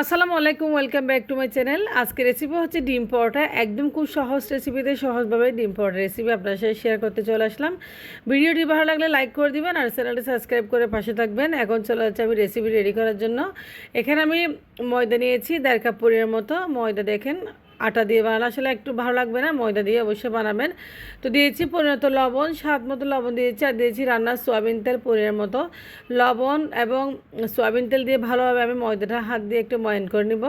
আসসালামু আলাইকুম welcome back to my channel আজকে রেসিপি হচ্ছে ডিম পরোটা। একদম খুব সহজ রেসিপিতে সহজভাবে ডিম পরোটা রেসিপি আপনার সাথে শেয়ার করতে চলে আসলাম। ভিডিওটি ভালো লাগলে লাইক করে দিবেন আর চ্যানেলটি সাবস্ক্রাইব করে পাশে থাকবেন। এখন চলে যাচ্ছে আমি রেসিপি রেডি করার জন্য। এখানে আমি ময়দা নিয়েছি, দেড় কাপ পরিমাণ মতো ময়দা দেখেন। আটা দিয়ে বানালে আসলে একটু ভালো লাগবে না, ময়দা দিয়ে অবশ্যই বানাবেন। তো দিয়েছি পরিণত লবণ, স্বাদ মতো লবণ দিয়েছি আর দিয়েছি রান্নার সোয়াবিন তেল পরিমাণ মতো। লবণ এবং সোয়াবিন তেল দিয়ে ভালোভাবে আমি ময়দাটা হাত দিয়ে একটু ময়ান করে নিব।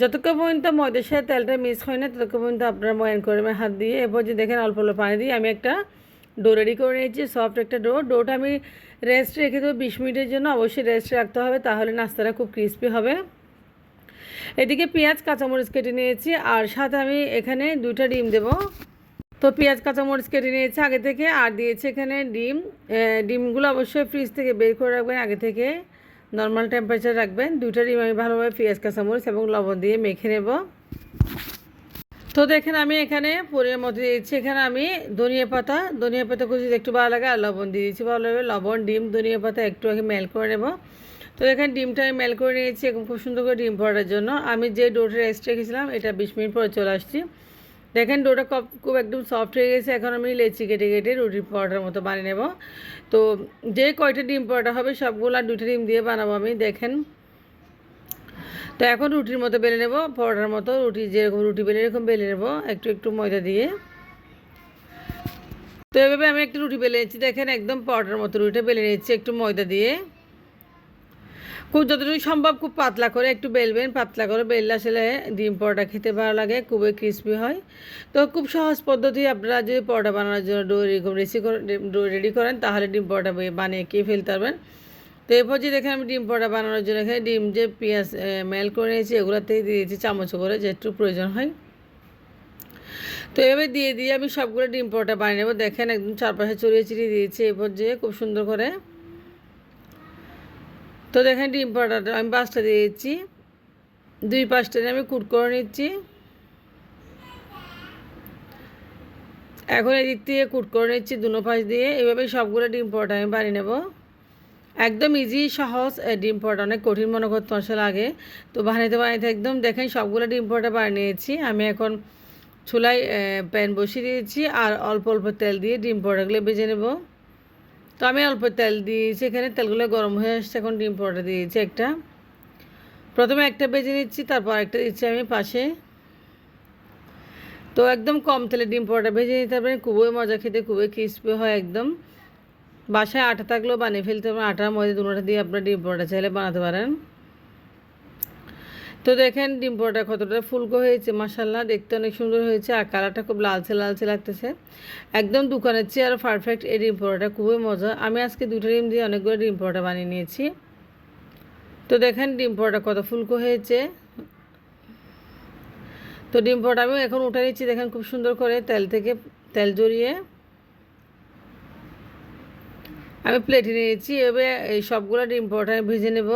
যতক্ষণ পর্যন্ত ময়দার সাথে তেলটা মিক্স হয় না, ততক্ষণ পর্যন্ত আপনারা ময়ান করে নেবেন হাত দিয়ে। এরপর যে দেখেন অল্প অল্প পানি দিয়ে আমি একটা ডো রেডি করে নিয়েছি, সফট একটা ডো। ডোটা আমি রেস্ট রেখে দেবো বিশ মিনিটের জন্য, অবশ্যই রেস্ট রাখতে হবে, তাহলে নাস্তাটা খুব ক্রিস্পি হবে। এদিকে পেঁয়াজ, কাঁচামরিচ কেটে নিয়েছি, আর সাথে আমি এখানে দুইটা ডিম দেব। তো পেঁয়াজ, কাঁচামরিচ কেটে নিয়েছি আগে থেকে, আর দিয়েছি এখানে ডিম। ডিমগুলো অবশ্যই ফ্রিজ থেকে বের করে রাখবেন আগে থেকে। নর্মাল টেম্পারেচার রাখবেন। দুইটা ডিম আমি ভালোভাবে পেঁয়াজ, কাঁচামরিচ এবং লবণ দিয়ে মেখে নেব। তো দেখেন আমি এখানে পরিমাণ মতো দিয়েছি এখানে আমি ধনিয়া পাতা ধনিয়া পাতা কুচি একটু ভালো লাগে, আর লবণ দিয়ে দিয়েছি ভালোভাবে লবণ, ডিম, ধনিয়া পাতা একটু আগে মেল করে নেব। তো দেখেন ডিমটা আমি মেল করে নিয়েছি খুব সুন্দর করে ডিম পড়ার জন্য। আমি যে ডোটা রেস্ট রেখেছিলাম, এটা বিশ মিনিট পরে চলে আসছি। দেখেন ডোটা খুব একদম সফট হয়ে গেছে, এখন আমি লেচি কেটে কেটে রুটি পরোটার মতো বানিয়ে নেব। তো যে কয়টা ডিম পরোটা হবে সবগুলো দুইটা ডিম দিয়ে বানাবো আমি, দেখেন। তো এখন রুটির মতো বেলে নেব, পরোটার মতো রুটি যেরকম রুটি বেলে, এরকম বেলে নেব, একটু একটু ময়দা দিয়ে। তো এভাবে আমি একটু রুটি বেলে নিচ্ছি দেখেন একদম পরোটার মতো রুটিটা বেলে নিচ্ছি একটু ময়দা দিয়ে। খুব যতটুকু সম্ভব খুব পাতলা করে একটু বেলবেন, পাতলা করে বেললে আসলে ডিম পরোটা খেতে ভালো লাগে, খুবই ক্রিস্পি হয়। তো খুব সহজ পদ্ধতি, আপনারা যদি পরোটা বানানোর জন্য ডো এরকম রেসি ডো রেডি করেন, তাহলে ডিম পরোটা বানিয়ে খেয়ে ফেলতে পারবেন। তো এরপর যে দেখেন আমি ডিম পরোটা বানানোর জন্য এখানে ডিম যে পেঁয়াজ মেল করে নিয়েছি এগুলোতেই দিয়েছি চামচ করে যেটু প্রয়োজন হয়। তো এভাবে দিয়ে দিয়ে আমি সবগুলো ডিম পরোটা বানিয়ে নেব। দেখেন একদম চারপাশে চড়িয়ে চিড়িয়ে দিয়েছি এরপর যে খুব সুন্দর করে তো দেখেন ডিম পরোটাটা আমি পাঁচটা দিচ্ছি। দুই পাঁচটা দিয়ে আমি কুট করে নিচ্ছি। এখন এদিক দিয়ে কুট করে নিচ্ছি দুনো পাশ দিয়ে। এভাবে সবগুলো ডিম পরোটা আমি বানিয়ে নেব। একদম ইজি সহজ ডিম পরোটা অনেক কঠিন মনে করতে আসলে আগে তো বানাইতে বানাইতে একদম দেখেন সবগুলো ডিম পরোটা বানিয়ে নিয়েছি। আমি এখন চুলায় প্যান বসিয়ে দিয়েছি আর অল্প অল্প তেল দিয়ে ডিম পরোটাগুলো ভেজে নেব। তো আমি অল্প তেল দিয়েছি, এখানে তেলগুলো গরম হয়ে আসছে, এখন ডিম পরোটা দিয়েছি একটা। প্রথমে একটা বেজে নিচ্ছি, তারপর একটা দিচ্ছি আমি পাশে। তো একদম কম তেলে ডিম পরোটা ভেজে নিতে পারেন খুবই মজা খেতে, খুবই ক্রিস্পি হয় একদম। বাসায় আটা থাকলেও বানিয়ে ফেলতে পারেন আটার মধ্যে দুটোটা দিয়ে আপনার ডিম পরোটা চাইলে বানাতে পারেন। তো দেখেন ডিম কতটা ফুলকো হয়েছে মাসাল্লাহ দেখতে অনেক সুন্দর হয়েছে আর কালারটা খুব লালচে লালচে লাগতেছে। একদম দোকানের চেয়ে আরও পারফেক্ট এই ডিম খুবই মজা। আমি আজকে দুটো ডিম দিয়ে অনেকগুলো ডিম পরোটা বানিয়ে নিয়েছি। তো দেখেন ডিম পরোটা কত ফুলকো হয়েছে। তো ডিম পরোটা আমি এখন উঠে নিচ্ছি, দেখেন খুব সুন্দর করে তেল থেকে তেল জড়িয়ে। আমি প্লেটে নিয়েছি এবার এই সবগুলো ডিম আমি ভেজে নেব।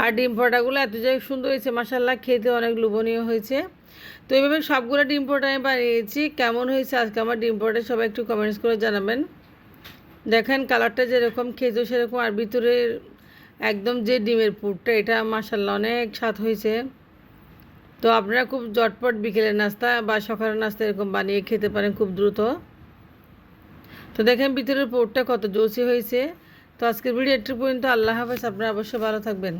আর ডিম পরোটাগুলো এত যে সুন্দর হয়েছে মাসাল্লাহ খেতে অনেক লোভনীয় হয়েছে। তো এইভাবে সবগুলো ডিম পরোটা আমি বানিয়েছি। কেমন হয়েছে আজকে আমার ডিম পরোটা সবাই একটু কমেন্টস করে জানাবেন। দেখেন কালারটা যেরকম খেতে সেরকম, আর ভিতরের একদম যে ডিমের পুরটা, এটা মাসাল্লাহ অনেক স্বাদ হয়েছে। তো আপনারা খুব জটপট বিকেলের নাস্তা বা সকালের নাস্তা এরকম বানিয়ে খেতে পারেন খুব দ্রুত। তো দেখেন ভিতরের পোরটা কত জোসি হয়েছে। তো আজকের ভিডিও একটু পর্যন্ত আল্লাহ হাফেজ, আপনারা অবশ্যই ভালো থাকবেন।